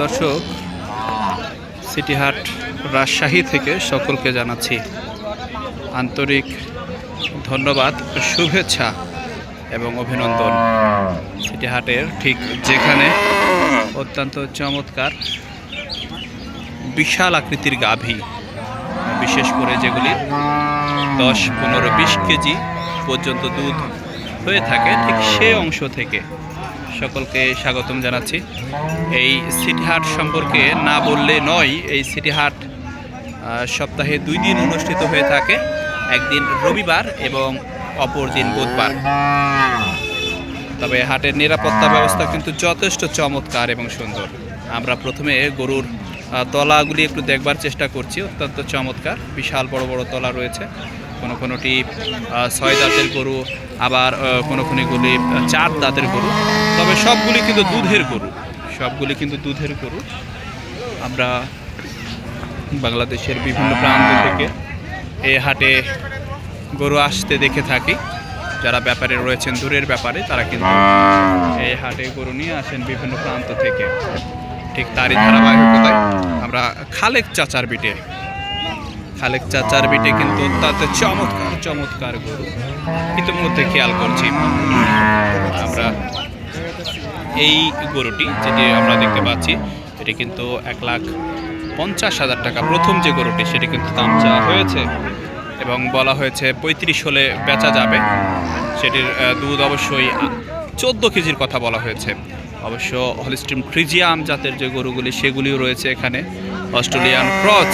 দর্শক সিটিহাট রাজশাহী থেকে সকলকে জানাচ্ছি আন্তরিক ধন্যবাদ, শুভেচ্ছা এবং অভিনন্দন। সিটিহাটের ঠিক যেখানে অত্যন্ত চমৎকার, বিশাল আকৃতির গাভী, বিশেষ করে যেগুলি দশ, পনেরো, বিশ কেজি পর্যন্ত দুধ হয়ে থাকে, ঠিক সে অংশ থেকে সকলকে স্বাগতম জানাচ্ছি। এই সিটি হাট সম্পর্কে না বললে নয়, এই সিটি হাট সপ্তাহে দুই দিন অনুষ্ঠিত হয়ে থাকে। একদিন রবিবার এবং অপর দিন বুধবার। তবে হাটের নিরাপত্তা ব্যবস্থা কিন্তু যথেষ্ট চমৎকার এবং সুন্দর। আমরা প্রথমে গরুর তলাগুলি একটু দেখবার চেষ্টা করছি, অত্যন্ত চমৎকার, বিশাল বড় বড় তলা রয়েছে। কোনো কোনোটি ছয় দাঁতের গরু, আবার কোনো কোনোগুলি চার দাঁতের গরু। তবে সবগুলি কিন্তু দুধের গরু। সবগুলি কিন্তু দুধের গরু। আমরা বাংলাদেশের বিভিন্ন প্রান্ত থেকে এই হাটে গরু আসতে দেখে থাকি। যারা ব্যাপারে রয়েছেন, দূরের ব্যাপারে, তারা কিন্তু এই হাটে গরু নিয়ে আসেন বিভিন্ন প্রান্ত থেকে। ঠিক তারই ধারাবাহিকতায় আমরা খালেক চাচার বিটে খালেক চাচার বিটে কিন্তু অত্যন্ত চমৎকার চমৎকার গরু। ইতিমধ্যে খেয়াল করছি। আমরা এই গরুটি, যেটি আমরা দেখতে পাচ্ছি, এটি কিন্তু এক লাখ পঞ্চাশ হাজার টাকা। প্রথম যে গরুটি, সেটি কিন্তু দাম চাওয়া হয়েছে এবং বলা হয়েছে পঁয়ত্রিশ হলে বেচা যাবে। সেটির দুধ অবশ্যই চোদ্দ কেজির কথা বলা হয়েছে। অবশ্য হলিস্ট্রিম ফ্রিজিয়াম জাতের যে গরুগুলি, সেগুলিও রয়েছে এখানে। অস্ট্রেলিয়ান ক্রচ,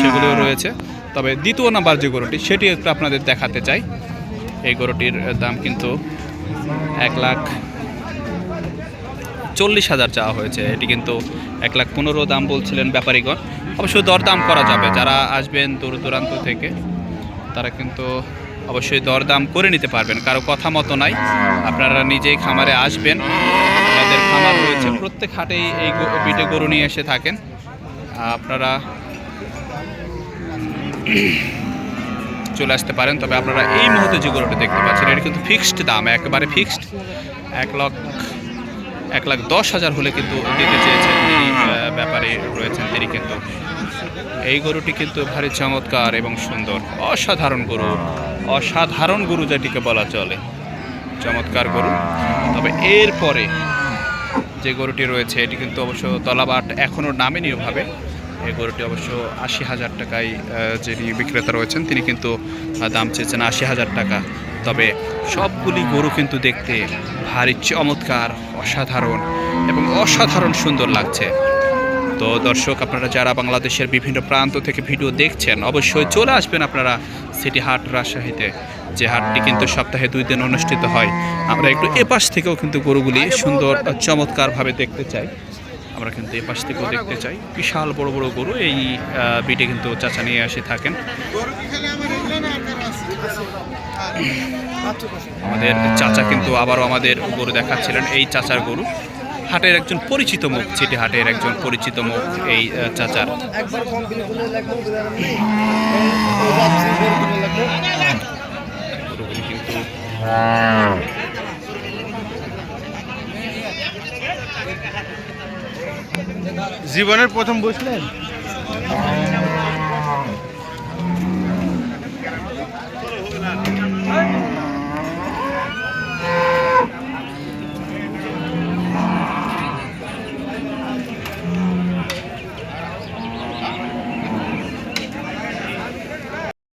সেগুলিও রয়েছে। তবে দ্বিতীয় নাম্বার যে গরুটি, সেটি একটু আপনাদের দেখাতে চাই। এই গরুটির দাম কিন্তু এক লাখ চল্লিশ হাজার চাওয়া হয়েছে। এটি কিন্তু এক লাখ পনেরো দাম বলছিলেন ব্যাপারীগণ। অবশ্য দরদাম করা যাবে। যারা আসবেন দূর দূরান্ত থেকে, তারা কিন্তু অবশ্যই দরদাম করে নিতে পারবেন। কারও কথা মতো নাই। আপনারা নিজেই খামারে আসবেন। আপনাদের খামার রয়েছে। প্রত্যেক হাটেই এই পিঠে গরু নিয়ে এসে থাকেন। আপনারা চলে আসতে পারেন তবে আপনারা এই মুহূর্তে যে গরুটা দেখতে পাচ্ছেন এটা কিন্তু ফিক্সড দাম একেবারে ফিক্সড এক লাখ এক লাখ দশ হাজার হলে কিন্তু দিতে চেয়েছেন আহ, ব্যাপারে রয়েছেন তিনি কিন্তু। এই গরুটি কিন্তু ভারী চমৎকার এবং সুন্দর অসাধারণ গরু অসাধারণ গরু যেটিকে বলা চলে। চমৎকার গরু। তবে এরপরে যে গরুটি রয়েছে, এটি কিন্তু অবশ্য তলাবাট এখনও নামেনি ওভাবে এই গরুটি অবশ্য আশি হাজার টাকায় যিনি বিক্রেতা রয়েছেন, তিনি কিন্তু দাম চেয়েছেন আশি হাজার টাকা। তবে সবগুলি গরু কিন্তু দেখতে ভারী, চমৎকার, অসাধারণ এবং অসাধারণ সুন্দর লাগছে। তো দর্শক, আপনারা যারা বাংলাদেশের বিভিন্ন প্রান্ত থেকে ভিডিও দেখছেন, অবশ্যই চলে আসবেন আপনারা সিটি হাট রাজশাহীতে। যে হাটটি কিন্তু সপ্তাহে দুই দিন অনুষ্ঠিত হয়। আমরা একটু এপাশ থেকেও কিন্তু গরুগুলি সুন্দর, চমৎকারভাবে দেখতে চাই। আমরা কিন্তু এপাশ থেকেও দেখতে চাই। বিশাল বড় বড় গরু এই বিটে কিন্তু চাচা নিয়ে এসে থাকেন। আমাদের চাচা কিন্তু আবারও আমাদের গরু দেখাচ্ছিলেন, এই চাচার গরু। হাটের একজন পরিচিত মুখ ছিটি হাটের একজন পরিচিত মুখ এই চাচার। জীবনের প্রথম বসলেন